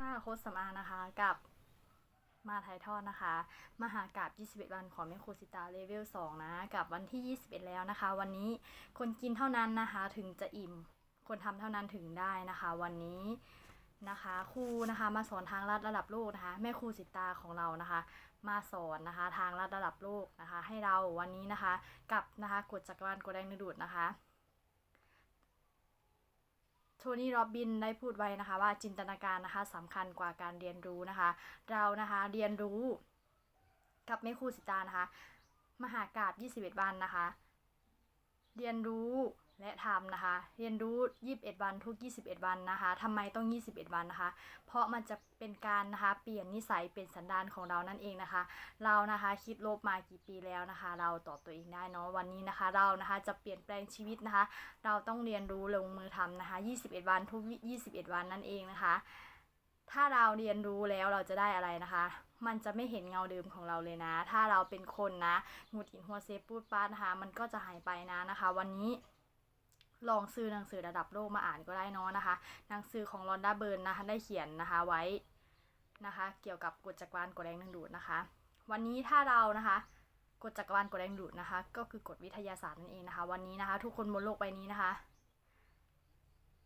ค่ะโค้ชสำอางนะคะกับมาถ่ายทอดนะคะ มหากาบ21 วันของแม่ครูสิตาเลเวล 2 นะ กับวันที่ 21 แล้วนะคะ วันนี้คนกินเท่านั้นนะคะถึงจะอิ่ม คนทำเท่านั้นถึงได้นะคะ วันนี้นะคะครูนะคะมาสอนทางลัดระดับโลกนะคะ แม่ครูสิตาของเรานะคะ มาสอนนะคะทางลัดระดับโลกนะคะ ให้เราวันนี้นะคะ กับนะคะกฎจักรวาลกฎแรงดึงดูดนะคะ โทนี่โรบินได้พูดไว้นะคะ ว่าจินตนาการนะคะสำคัญกว่าการเรียนรู้นะคะ เรานะคะเรียนรู้กับแม่ครูสิตานะคะ มหากาบ21 วันนะคะ เรียนรู้ และทำนะคะ เรียนรู้ 21 วันทุก 21 วันนะคะทำไมต้อง 21 วันนะคะ เพราะมันจะเป็นการนะคะเปลี่ยนนิสัยเป็นสันดานของเรานั่นเองนะคะ เรานะคะคิดลบมากี่ปีแล้วนะคะ เราตอบตัวเองได้เนาะวันนี้นะคะ เรานะคะจะเปลี่ยนแปลงชีวิตนะคะ เราต้องเรียนรู้ลงมือทำนะคะ 21 วันทุก 21 วันนั่นเองนะคะ ถ้าเราเรียนรู้แล้วเราจะได้อะไรนะคะมันจะไม่เห็นเงาเดิมของเราเลยนะ ถ้าเราเป็นคนนะหงุดหงิดหัวเซฟพูดป้านะคะ มันก็จะหายไปนะนะคะ วันนี้ ลองซื้อหนังสือระดับโลกมาอ่านก็ได้เนาะนะคะ หนังสือของลอนดาเบิร์นนะคะได้เขียนนะคะไว้นะคะ เกี่ยวกับกฎจักรวาลกฎแรงดึงดูดนะคะ วันนี้ถ้าเรานะคะกฎจักรวาลกฎแรงดูดนะคะ ก็คือกฎวิทยาศาสตร์นั่นเองนะคะ วันนี้นะคะ ทุกคนบนโลกใบนี้นะคะ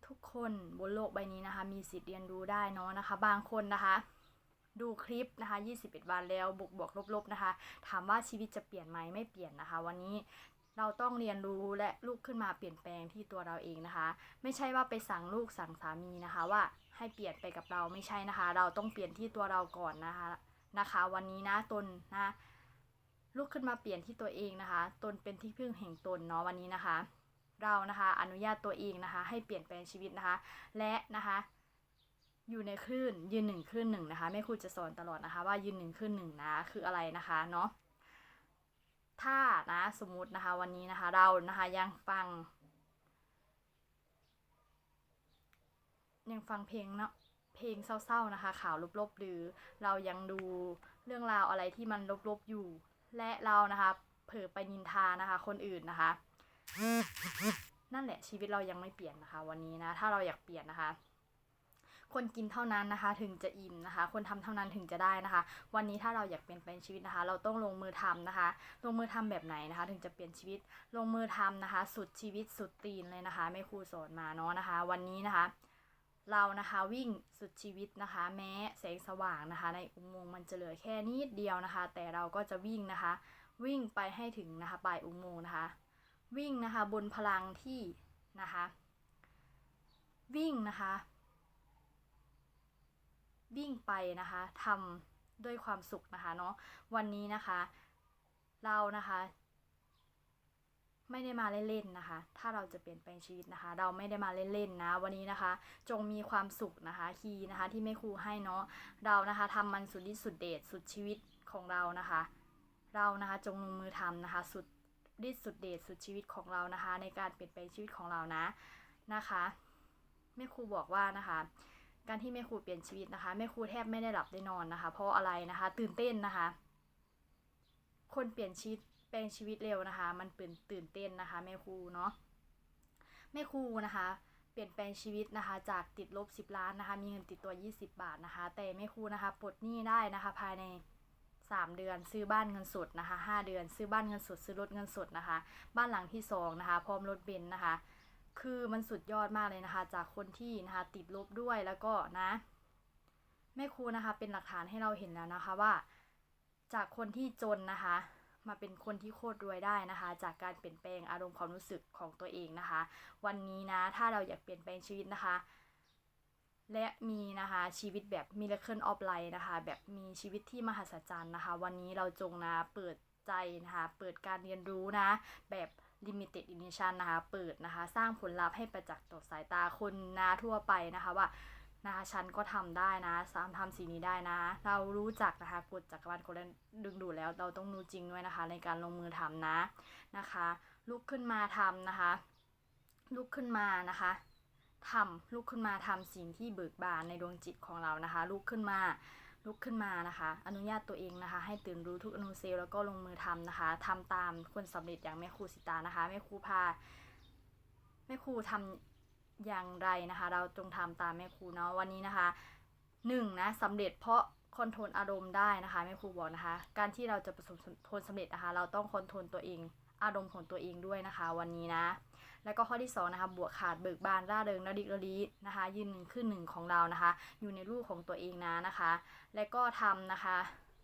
ทุกคนบนโลกใบนี้นะคะ มีสิทธิ์เรียนรู้ได้เนาะนะคะ บางคนนะคะ ดูคลิปนะคะ 21 วันแล้วบวกบวกลบลบนะคะ ถามว่าชีวิตจะเปลี่ยนไหมไม่เปลี่ยนนะคะ วันนี้ เราต้องเรียนรู้และลุกขึ้นมาเปลี่ยนแปลงที่ตัวเราเองนะคะ ไม่ใช่ว่าไปสั่งลูกสั่งสามีนะคะ ว่าให้เปลี่ยนไปกับเราไม่ใช่นะคะ เราต้องเปลี่ยนที่ตัวเราก่อนนะคะนะคะ วันนี้นะตนนะลุกขึ้นมาเปลี่ยนที่ตัวเองนะคะ ตนเป็นที่พึ่งแห่งตนเนาะวันนี้นะคะ เรานะคะอนุญาตตัวเองนะคะ ให้เปลี่ยนแปลงชีวิตนะคะ และนะคะอยู่ในคลื่นยืนหนึ่งคลื่นหนึ่งนะคะแม่ครูจะสอนตลอดนะคะ ว่ายืนหนึ่งคลื่นหนึ่งนะคืออะไรนะคะเนาะ ถ้านะสมมตินะคะวันนี้นะคะเรานะคะยังฟัง ยังฟังเพลงเนาะเพลงเศร้าๆนะคะ ข่าวลบๆหรือเรายังดูเรื่องราวอะไรที่มันลบๆอยู่ และเรานะคะ เผลอไปนินทานะคะ คนอื่นนะคะ นั่นแหละชีวิตเรายังไม่เปลี่ยนนะคะ วันนี้นะ ถ้าเราอยากเปลี่ยนนะคะ คนกินเท่านั้นนะคะ ถึงจะอิ่มนะคะ คนทำเท่านั้นถึงจะได้นะคะ วันนี้ถ้าเราอยากเปลี่ยนแปลงชีวิตนะคะ เราต้องลงมือทำนะคะ ลงมือทำแบบไหนนะคะ ถึงจะเปลี่ยนชีวิตลงมือทำนะคะ สุดชีวิตสุดตีนเลยนะคะแม่ครูสอนมาเนาะนะคะ วันนี้นะคะเรานะคะวิ่งสุดชีวิตนะคะ แม้แสงสว่างนะคะ ในอุโมงค์มันจะเหลือแค่นิดเดียวนะคะ แต่เราก็จะวิ่งนะคะ วิ่งไปให้ถึงนะคะปลายอุโมงค์นะคะ วิ่งนะคะบนพลังที่นะคะ วิ่งนะคะ วิ่งไปนะคะทำด้วยความสุขนะคะเนาะวันนี้นะคะ เรานะคะ ไม่ได้มาเล่นๆนะคะ ถ้าเราจะเปลี่ยนแปลงชีวิตนะคะ เราไม่ได้มาเล่นๆนะ วันนี้นะคะ จงมีความสุขนะคะ คีนะคะที่แม่ครูให้เนาะเรานะคะทำมันสุดฤทธิ์สุดเดชสุดชีวิตของเรานะคะ เรานะคะจงลงมือทำนะคะ สุดฤทธิ์สุดเดชสุดชีวิตของเรานะคะ ในการเปลี่ยนแปลงชีวิตของเรานะนะคะแม่ครูบอกว่านะคะ การที่แม่ครูเปลี่ยนชีวิตนะคะแม่ครูแทบไม่ได้หลับได้นอนนะคะ เพราะอะไรนะคะ ตื่นเต้นนะคะ คนเปลี่ยนชีวิตแปลงชีวิตเร็วนะคะ มันเปลี่นตื่นเต้นนะคะแม่ครูเนาะแม่ครูนะคะ เปลี่ยนแปลงชีวิตนะคะ จากติดลบ 10 ล้านนะคะ มีเงินติดตัว 20 บาทนะคะ แต่แม่ครูนะคะปลดหนี้ได้นะคะ ภายใน 3 เดือนซื้อบ้านเงินสดนะคะ 5 เดือน ซื้อบ้านเงินสด ซื้อรถเงินสดนะคะ บ้านหลังที่สองนะคะ พร้อมรถเบนซ์นะคะ คือมันสุดยอดมากเลยนะคะ จากคนที่นะคะติดลบด้วยแล้วก็นะแม่ครูนะคะเป็นหลักฐานให้เราเห็นแล้วนะคะว่า จากคนที่จนนะคะ มาเป็นคนที่โคตรรวยได้นะคะ จากการเปลี่ยนแปลงอารมณ์ความรู้สึกของตัวเองนะคะ วันนี้นะถ้าเราอยากเปลี่ยนแปลงชีวิตนะคะ และมีนะคะชีวิตแบบ miracle of life นะคะแบบมีชีวิตที่มหัศจรรย์นะคะ วันนี้เราจงนะเปิดใจนะคะ เปิดการเรียนรู้นะ แบบ limited edition นะคะเปิดนะคะ สร้างผลลัพธ์ให้ประจักษ์ต่อสายตาคนนะทั่วไปนะคะว่านะคะฉันก็ทำได้นะสามทำสิ่งนี้ได้นะ เรารู้จักนะคะกฎจักรวาลกฎแรงดึงดูดแล้วเราต้องรู้จริงด้วยนะคะ ในการลงมือทำนะนะคะ ลุกขึ้นมาทำนะคะ ลุกขึ้นมานะคะทำลุกขึ้นมาทำสิ่งที่เบิกบานในดวงจิตของเรานะคะ ลุกขึ้นมา ลุกขึ้นมานะคะ อนุญาตตัวเองนะคะ ให้ตื่นรู้ทุกอนุเซลล์แล้วก็ลงมือทำนะคะทำตามคนสำเร็จอย่างแม่ครูสิตานะคะแม่ครูพาแม่ครูทำอย่างไรนะคะ เราจงทำตามแม่ครูเนาะวันนี้นะคะหนึ่งนะสำเร็จเพราะคอนโทรลอารมณ์ได้นะคะแม่ครูบอกนะคะ การที่เราจะประสบผลสำเร็จนะคะ เราต้องคอนโทรลตัวเอง อารมณ์ของตัวเองด้วยนะคะ วันนี้นะ แล้วก็ข้อที่สองนะคะบวกขาดเบิกบานร่าเริงระดิกระลีนะคะ ยืนหนึ่งขึ้นหนึ่งของเรานะคะ อยู่ในรูปของตัวเองนะนะคะ และก็ทำนะคะ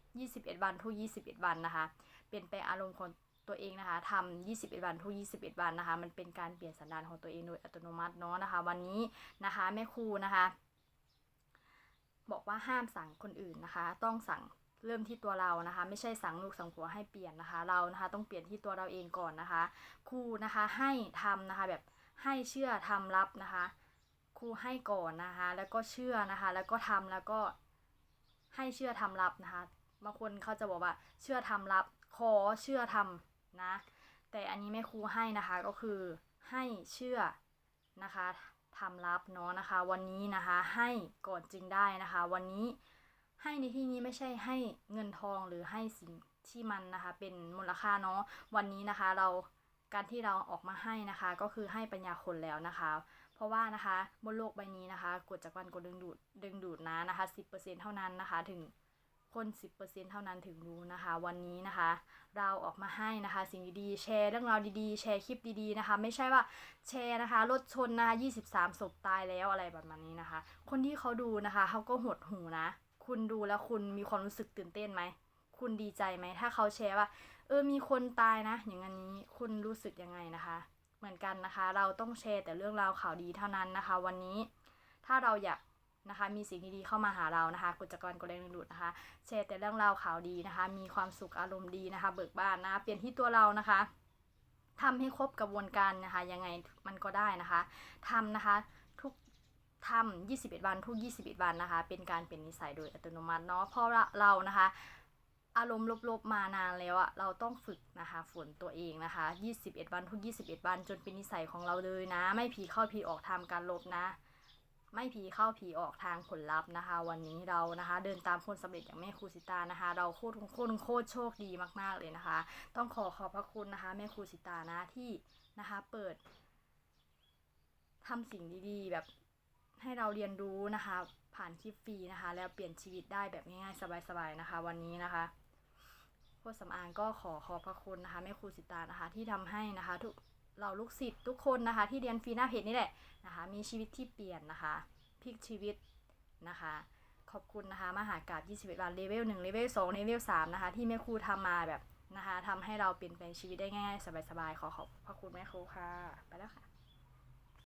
21 วันทุก 21 วันนะคะ เปลี่ยนแปลงอารมณ์ของตัวเองนะคะทำ21 วันทุก 21 วันนะคะ มันเป็นการเปลี่ยนสันดานของตัวเองโดยอัตโนมัติเนาะนะคะ วันนี้นะคะแม่ครูนะคะ บอกว่าห้ามสั่งคนอื่นนะคะ ต้องสั่ง เริ่มที่ตัวเรานะคะ ไม่ใช่สั่งลูกสั่งผัวให้เปลี่ยนนะคะ เรานะคะต้องเปลี่ยนที่ตัวเราเองก่อนนะคะครูนะคะให้ทำนะคะแบบให้เชื่อทำรับนะคะครูให้ก่อนนะคะ แล้วก็เชื่อนะคะ แล้วก็ทำแล้วก็ให้เชื่อทำรับนะคะบางคนเขาจะบอกว่าเชื่อทำรับ ขอเชื่อทำนะ แต่อันนี้แม่ครูให้นะคะก็คือให้เชื่อนะคะทำรับเนาะนะคะ วันนี้นะคะให้ก่อนจึงได้นะคะ วันนี้ ให้ในที่นี้ไม่ใช่ให้เงินทองหรือให้สิ่งที่มันนะคะเป็นมูลค่าเนาะวันนี้นะคะเราการที่เราออกมาให้นะคะ ก็คือให้ปัญญาคนแล้วนะคะ เพราะว่านะคะบนโลกใบนี้นะคะกฎจากวันกดดึงดูดดึงดูดนะนะคะ 10%เท่านั้นนะคะถึงคน 10%เท่านั้นถึงรู้นะคะ วันนี้นะคะ เราออกมาให้นะคะ สิ่งดีๆ แชร์เรื่องราวดีๆ แชร์คลิปดีๆนะคะ ไม่ใช่ว่าแชร์นะคะรถชนนะคะ23ศพตายแล้วอะไรแบบนี้นะคะ คนที่เขาดูนะคะเขาก็หดหูนะ คุณดูแล้วคุณมีความรู้สึกตื่นเต้นไหม คุณดีใจไหม ถ้าเขาแชร์ว่า เออมีคนตายนะ อย่างนี้คุณรู้สึกยังไงนะคะ เหมือนกันนะคะ เราต้องแชร์แต่เรื่องราวข่าวดีเท่านั้นนะคะ วันนี้ถ้าเราอยากนะคะมีสิ่งดีๆเข้ามาหาเรานะคะกฎจกรกฎแรงดึงดูดนะคะแชร์แต่เรื่องราวข่าวดีนะคะ มีความสุขอารมณ์ดีนะคะ เบิกบานนะะเปลี่ยนที่ตัวเรานะคะทำให้ครบกระบวนการนะคะ ยังไงมันก็ได้นะคะทำนะคะทุก ทำ21 วันทุก 21 วันนะคะ เป็นการเป็นนิสัยโดยอัตโนมัติเนาะเพราะเรานะคะ อารมณ์ลบๆมานานแล้วอะเราต้องฝึกนะคะ ฝนตัวเองนะคะ 21 วันทุก 21 วัน จนเป็นนิสัยของเราเลยนะ ไม่ผีเข้าผีออกทำการลบนะ ไม่ผีเข้าผีออกทางผลลัพธ์นะคะ วันนี้เรานะคะ เดินตามคนสำเร็จอย่างแม่ครูสิตานะคะ เราโคตรโคตรโคตรโชคดีมากๆเลยนะคะ ต้องขอขอบพระคุณนะคะ แม่ครูสิตานะที่นะคะ เปิดทำสิ่งดีๆ แบบ ให้เราเรียนรู้นะคะ ผ่านคลิปฟรีนะคะ แล้วเปลี่ยนชีวิตได้แบบง่ายๆสบายๆนะคะ วันนี้นะคะโคตรสำอางก็ขอขอบพระคุณนะคะแม่ครูสิตานะคะที่ทำให้นะคะทุกเราลูกศิษย์ทุกคนนะคะ ที่เรียนฟรีหน้าเพจนี่แหละนะคะ มีชีวิตที่เปลี่ยนนะคะพลิกชีวิตนะคะ ขอบคุณนะคะมหากราบ21วันเลเวล1เลเวล2เลเวล3นะคะ ที่แม่ครูทำมาแบบนะคะทำให้เราเปลี่ยนแปลงชีวิตได้ง่ายๆสบายๆขอขอบพระคุณแม่ครูค่ะ ไปแล้วค่ะ